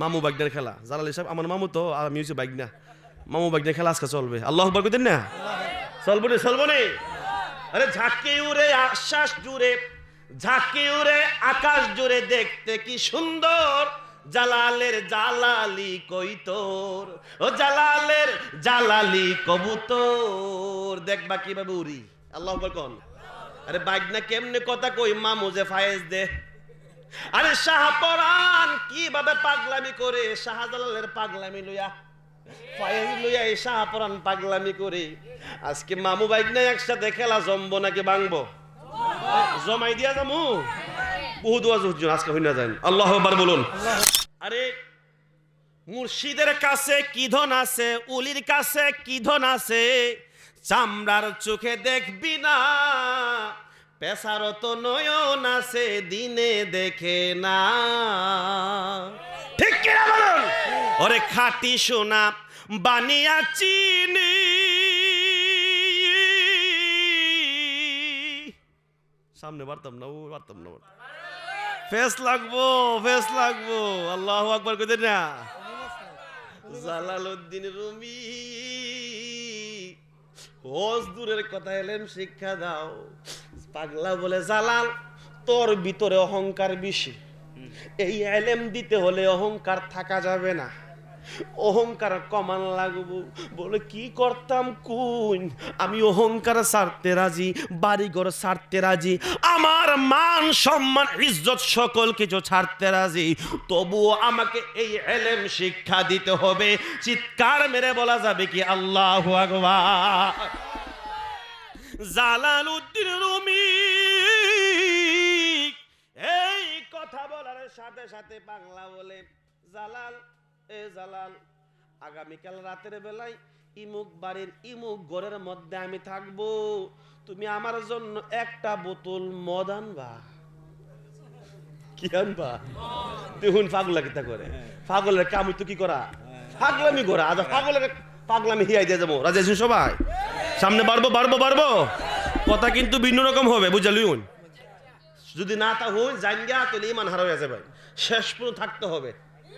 মামু বাগনার খেলা। জালালি সাহেব আমার মামু তো আর আমি হচ্ছে বাগনা মামু বাগনার খেলা আজকে চলবে। আল্লাহ আকবার কইতেন না? চলবো রে চলবো রে আরে ঝাঁকে উড়ে, আশ্বাস জুড়ে, ঝাঁকে উড়ে, আকাশ জুড়ে দেখতে কি সুন্দর। জালালের জালালি কই তোর ও জালালের জালালি কবুতর। দেখবা কীভাবে উড়ি। আল্লাহ আকবার কোন। আরে বাগনা কেমনে কথা কই মামু যে ফায়েজ দে। আরে শাহপরান কীভাবে পাগলামি করে? শাহজালালের পাগলামি লইয়া পাগলামি আজকে মামু নাকি জমাই দিয়া আজকে আল্লাহ বলুন। আরে, মুর্শিদের কাছে কি ধন আছে? উলির কাছে কি ধন আছে? চামড়ার চোখে দেখবি না। পেশার তো নয়ন আছে, দিনে দেখে না। ঠিক কিনা বলুন? ওরে খাটি সোনা, বানিয়া চিনি। সামনে পারতাম না, ও পারতাম না ফেস লাগবো ফেস লাগবো। আল্লাহ আকবার কইতে না? Jalaluddin Rumi. হোস দূরের কথা এলেন, শিক্ষা দাও। পাগলা বলে, জালাল, তোর ভিতরে অহংকার বেশি। এই এলেম দিতে হলে অহংকার থাকা যাবে না। অহংকার কমান লাগবো। বলে, কি করতাম কুন? আমি অহংকার ছাড়তে রাজি, বাড়িঘর ছাড়তে রাজি, আমার মান সম্মান, ইজ্জত সকল কিছু ছাড়তে রাজি। তবুও আমাকে এই এলেম শিক্ষা দিতে হবে। চিৎকার মেরে বলা যাবে কি আল্লাহ আকবার? জালালউদ্দিন রুমি, এই কথা বলার সাথে সাথে বাংলা বলে, জালাল জালাল, আগামীকাল রাতের বেলায় ইমুক বাড়ির ইমুক ঘরের মধ্যে আমি থাকব। তুমি আমার জন্য একটা বোতল মদ আনবা। কি আনবা? দেখুন, পাগলা কিতা করে। পাগলের কাম তো কি করা? পাগলামি করা। আজ পাগলের পাগলামি হিয়াই দিয়ে যাব। রাজা সবাই? সামনে বাড়বো বাড়বো বাড়বো। কথা কিন্তু ভিন্ন রকম হবে বুঝালিউন যদি না তা হই জানগা তাহলে ইমান হারা হয়ে যাবে শেষ পর্যন্ত থাকতে হবে।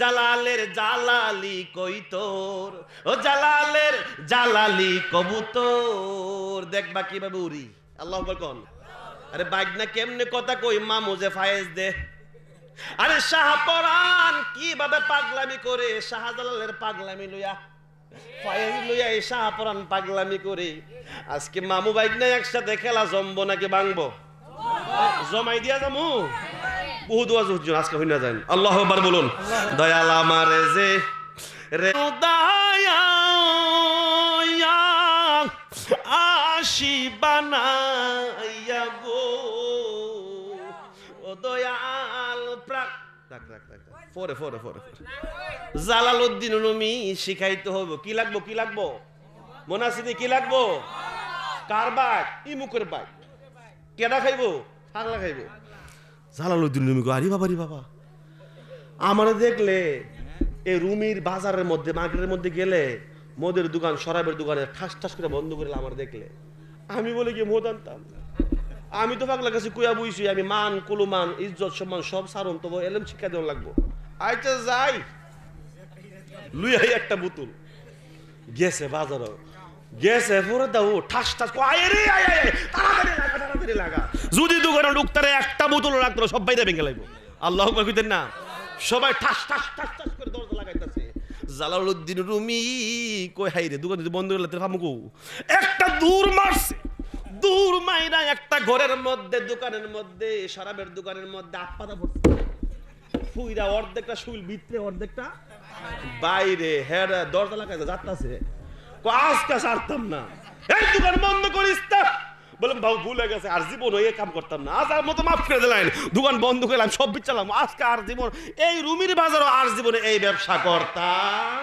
জালালের জালালি কই তোর? ও জালালের জালালি কবুতর। দেখবা কীভাবে উড়ি। আল্লাহ কোন। আরে বাগনা কেমনে কথা কই মামু যে ফায়েজ দে। আরে শাহপরান কীভাবে পাগলামি করে? শাহজালালের পাগলামি লইয়া। ফায়েজ লইয়া এই শাহপরান পাগলামি করে। আজকে মামু বাইক না একসাথে খেলা জমবো নাকি ভাঙবো? জমাই দিয়া যামু? বহু দোয়া হুজুর আজকে হই না যান আল্লাহ আকবার বলুন। দয়াল আমার যে রে আশি বানাইয়া গো। ও দয়াল প্রাক রাখ। ফোরে ফোরে ফোরে জালালউদ্দিন রুমি শিখাইতে হবে কি লাগবো কি লাগবো? মোনাসিদি, কি লাগবো? কার বাইক ইমুকের বাইক। কেডা খাইবো? পাগলা খাইবো। জালালউদ্দিন রুমি আরে বাবা রে বাবা। আমার দেখলে এই রুমির বাজারের মধ্যে মার্কেটের মধ্যে গেলে মদের দোকান শরাবের দোকানে ঠাস ঠাস করে বন্ধ করে আমার দেখলে। আমি বলে কি মদ আমি তো পাগলা কাছে কুয়া বুঝছি আমি মান কুলুমান ইজ্জত সম্মান সব সারন তবু এলেম শিক্ষা দেওয়া লাগবো। আইতে যাই। লুই আই একটা বোতল। গেছে বাজারও। গেছে পরে দাও ঠাস ঠাস আয় রে আয় আয়, তাড়াতাড়ি তাড়াতাড়ি লাগা। যদি দোকানে একটা বোতল রাখতো সব বাইরে ভেঙে আল্লাহ কইতেন না, সবাই ঠাস ঠাস ঠাস ঠাস করে দরজা লাগাইতেছে। জালালউদ্দিন রুমি কই, হাই রে, দোকান বন্ধ করে লাগতে ফামুকু একটা দূর মারছে, দূর মাইরা একটা ঘরের মধ্যে, দোকানের মধ্যে, শরাবের দোকানের মধ্যে আপাতা পড়ছে। ফুইরা অর্ধেকটা শুইল, ভিতরে অর্ধেকটা বাইরে হ্যাঁ দরজা লাগাইতে যাত্রাছে আজকে ছাড়তাম না। এই দোকান বন্ধ করিস তা। বললাম, বাবু, ভুল হয়ে গেছে, আর জীবন হয়ে কাম করতাম না। আজ আর মতো মাফ করে দিলাম দোকান বন্ধ করলাম সব বিচালাম আজকে আর জীবন, এই রুমির বাজারও আর জীবনে এই ব্যবসা করতাম।